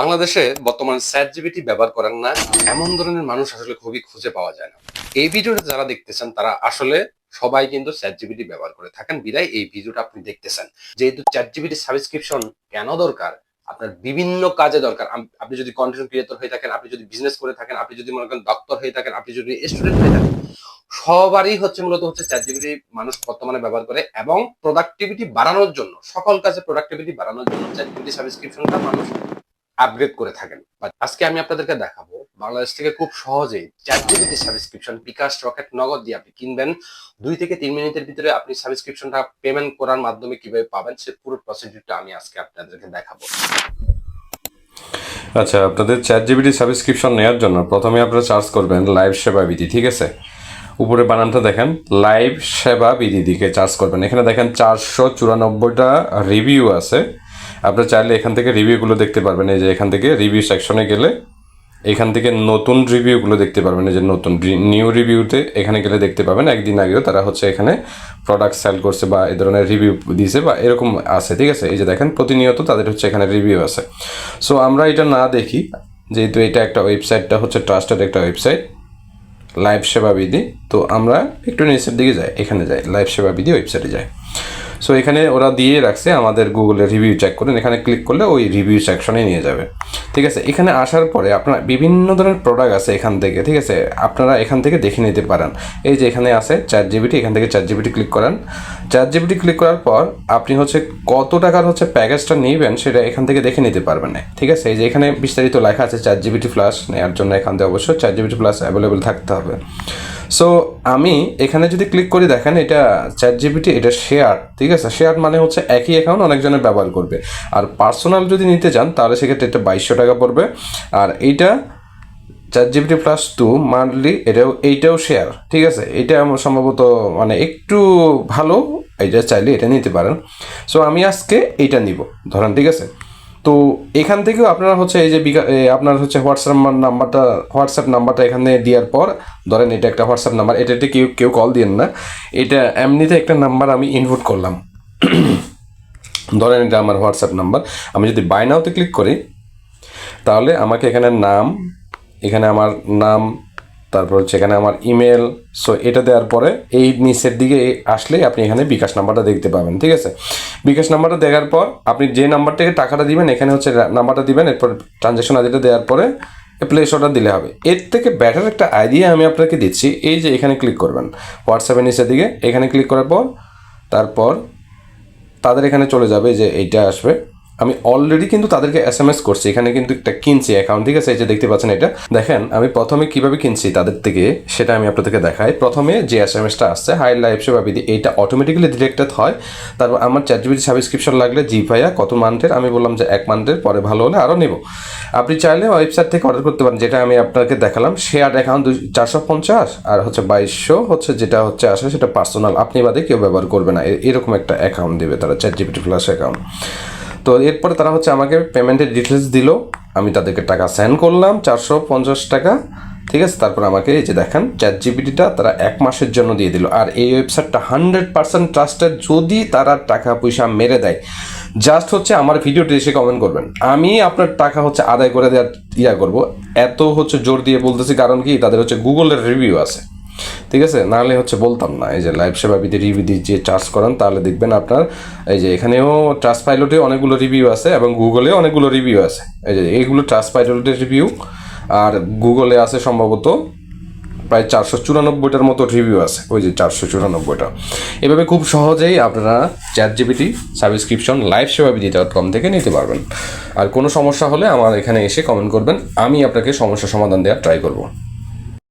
বাংলাদেশে বর্তমান স্যাট জিবিটি ব্যবহার করেন না, এমন ধরনের মানুষ আসলে খুবই খুঁজে পাওয়া যায় না। এই ভিডিওটা যারা দেখতেছেন, তারা আসলে সবাই কিন্তু চ্যাট জিবিটি ব্যবহার করে থাকেন। বিদায়, এই ভিডিওটা আপনি দেখতেছেন। যেহেতু চ্যাট জিবিটি সাবস্ক্রিপশন কেন দরকার? আপনার বিভিন্ন কাজে দরকার। আপনি যদি কন্টেন্ট ক্রিয়েটর হয়ে থাকেন, আপনি যদি বিজনেস করে থাকেন, আপনি যদি মনে করেন ডক্টর হয়ে থাকেন, আপনি যদি স্টুডেন্ট হয়ে থাকেন, সবারই হচ্ছে মূলত হচ্ছে চ্যাট জিবিটি মানুষ বর্তমানে ব্যবহার করে এবং প্রোডাক্টিভিটি বাড়ানোর জন্য, সকল কাজে প্রোডাক্টিভিটি বাড়ানোর জন্য চ্যাট জিবিটি সাবস্ক্রিপশনটা মানুষ আপগ্রেড করে থাকেন। আজকে আমি আপনাদেরকে দেখাবো, বাংলাদেশ থেকে খুব সহজেই chat GPT subscription bKash Rocket Nagad দিয়ে আপনি কিনবেন। দুই থেকে তিন মিনিটের ভিতরে আপনি সাবস্ক্রিপশনটা পেমেন্ট করার মাধ্যমে কীভাবে পাবেন, সে পুরো প্রসিডিউরটা আমি আজকে আপনাদেরকে দেখাবো। আচ্ছা আপনাদের চ্যাট জিবিটি সাবস্ক্রিপশন নেওয়ার জন্য প্রথমে আপনারা চার্জ করবেন লাইভ সেবা বিধি, ঠিক আছে? উপরে বানানটা দেখেন লাইভ সেবা বিধি দিকে চার্জ করবেন। এখানে দেখেন চারশো চুরানব্বইটা রিভিউ আছে। আপনারা চাইলে এখান থেকে রিভিউগুলো দেখতে পারবেন। এই যে এখান থেকে রিভিউ সেকশনে গেলে এখান থেকে নতুন রিভিউগুলো দেখতে পারবেন। এই যে নতুন নিউ রিভিউতে এখানে গেলে দেখতে পাবেন। একদিন আগেও তারা হচ্ছে এখানে প্রোডাক্ট সেল করছে বা এ ধরনের রিভিউ দিয়েছে বা এরকম আছে, ঠিক আছে? এই যে দেখেন, প্রতিনিয়ত তাদের হচ্ছে এখানে রিভিউ আছে। সো আমরা এটা না দেখি, যেহেতু এটা একটা ওয়েবসাইটটা হচ্ছে ট্রাস্টেড একটা ওয়েবসাইট লাইভ সেবা বিধি। তো আমরা একটু নিচের দিকে যাই, এখানে যাই লাইভ সেবা বিধি ওয়েবসাইটে যাই। সো এখানে ওরা দিয়ে রাখছে আমাদের গুগলে রিভিউ চেক করেন। এখানে ক্লিক করলে ওই রিভিউ সেকশনে নিয়ে যাবে। ঠিক আছে? এখানে আসার পরে আপনার বিভিন্ন ধরনের প্রোডাক্ট আছে এখান থেকে। ঠিক আছে? আপনারা এখান থেকে দেখে নিতে পারেন। এই যে এখানে আছে চার জিবিটি এখান থেকে চার জিবিটি ক্লিক করেন। চার জিবিটি ক্লিক করার পর আপনি হচ্ছে কত টাকার হচ্ছে প্যাকেজটা নেবেন সেটা এখান থেকে দেখে নিতে পারবেন। ঠিক আছে? এই যে এখানে বিস্তারিত লেখা আছে চার জিবিটি প্লাস নেওয়ার জন্য এখান থেকে অবশ্যই চার জিবিটি প্লাস অ্যাভেলেবেল থাকতে হবে। সো আমি এখানে যদি ক্লিক করি, দেখেন এটা চ্যাট জিবিটি এটা শেয়ার ঠিক আছে? শেয়ার মানে হচ্ছে একই অ্যাকাউন্ট অনেকজনের ব্যবহার করবে। আর পার্সোনাল যদি নিতে চান, তাহলে সেক্ষেত্রে এটা বাইশশো টাকা পড়বে। আর এইটা চার জিবিটি প্লাস টু মান্থলি এটাও, এইটাও শেয়ার ঠিক আছে? এটা আমার সম্ভবত মানে একটু ভালো এটা চাইলে এটা নিতে পারেন। সো আমি আজকে এইটা নিব, ধরেন, ঠিক আছে? তো এখান থেকেও আপনারা হচ্ছে এই যে আপনার হচ্ছে হোয়াটসঅ্যাপ নাম্বারটা হোয়াটসঅ্যাপ নাম্বারটা এখানে দেওয়ার পর, ধরেন এটা একটা হোয়াটসঅ্যাপ নাম্বার এটাতে কেউ কেউ কল দিয়েন না, এটা এমনিতে একটা নাম্বার আমি ইনপুট করলাম। ধরেন এটা আমার হোয়াটসঅ্যাপ নাম্বার, আমি যদি বাই নাওতে ক্লিক করি, তাহলে আমাকে এখানে নাম, এখানে আমার নাম তারপর হচ্ছে এখানে আমার ইমেল সো এটা দেওয়ার পরে এই নিচের দিকে আসলে আপনি এখানে বিকাশ নাম্বারটা দেখতে পাবেন, ঠিক আছে? বিকাশ নাম্বারটা দেওয়ার পর আপনি যে নাম্বার থেকে টাকাটা দিবেন, এখানে হচ্ছে নাম্বারটা দিবেন, এরপর ট্রানজ্যাকশন আইডিটা দেওয়ার পরে প্লেস অর্ডার দিলে হবে। এর থেকে ব্যাটার একটা আইডিয়া আমি আপনাকে দিচ্ছি, এই যে এখানে ক্লিক করবেন। হোয়াটসঅ্যাপের নিচের দিকে, এখানে ক্লিক করার পর, তারপর তাদের এখানে চলে যাবে যে এইটা আসবে। আমি অলরেডি কিন্তু তাদেরকে এস এম এস করছি। এখানে কিন্তু একটা কিনছি অ্যাকাউন্ট ঠিক আছে? এই যে দেখতে পাচ্ছেন এটা। দেখেন, আমি প্রথমে কীভাবে কিনছি তাদের থেকে, সেটা আমি আপনাদেরকে দেখাই। প্রথমে যে এস এম এসটা আসছে হাই লাইফ সেবা বিধি এইটা অটোমেটিক্যালি ডিরেক্টেড হয়। তারপর আমার চ্যাট জিবিটি সাবস্ক্রিপশন লাগলে জি ভাইয়া, কত মান্থের আমি বললাম যে এক মান্থের পরে ভালো হলে আরও নেব। আপনি চাইলে ওয়েবসাইট থেকে অর্ডার করতে পারেন, যেটা আমি আপনাকে দেখালাম। শেয়ার অ্যাকাউন্ট চারশো পঞ্চাশ, আর হচ্ছে বাইশশো, হচ্ছে যেটা হচ্ছে আসে সেটা পার্সোনাল আপনি বাদে কেউ ব্যবহার করবে না। এরকম একটা অ্যাকাউন্ট দেবে তারা চ্যাট জিপিটি প্লাস অ্যাকাউন্ট তো এরপরে তারা হচ্ছে আমাকে পেমেন্টের ডিটেলস দিল। আমি তাদেরকে টাকা সেন্ড করলাম, চারশো পঞ্চাশ টাকা। ঠিক আছে? তারপর আমাকে এই যে দেখেন চ্যাট জিপিটিটা তারা এক মাসের জন্য দিয়ে দিল। আর এই ওয়েবসাইটটা হান্ড্রেড পার্সেন্ট ট্রাস্টেড যদি তারা টাকা পয়সা মেরে দেয়। জাস্ট হচ্ছে আমার ভিডিওটি এসে কমেন্ট করবেন। আমি আপনার টাকা হচ্ছে আদায় করে দেওয়ার ইয়া করব। এত হচ্ছে জোর দিয়ে বলতেছি, কারণ কি? তাদের হচ্ছে গুগলের রিভিউ আছে। ঠিক আছে? নাহলে হচ্ছে বলতাম না, এই যে লাইভ সেবা বিধি রিভিউ দিয়ে যে চার্জ করান, তাহলে দেখবেন আপনার এই যে এখানেও ট্রাস্ট পাইলটে অনেকগুলো রিভিউ আছে এবং গুগলে অনেকগুলো রিভিউ আছে। এই যে এইগুলো ট্রাস্ট পাইলটের রিভিউ আর গুগলে আছে সম্ভবত প্রায় চারশো চুরানব্বইটার মতো রিভিউ আছে। ওই যে চারশো চুরানব্বইটা। এভাবে খুব সহজেই আপনারা চ্যাট জিবিটি সাবস্ক্রিপশন লাইভ সেবা বিধি ডট কম থেকে নিতে পারবেন। আর কোনো সমস্যা হলে আমার এখানে এসে কমেন্ট করবেন। আমি আপনাকে সমস্যার সমাধান দেওয়ার ট্রাই করব।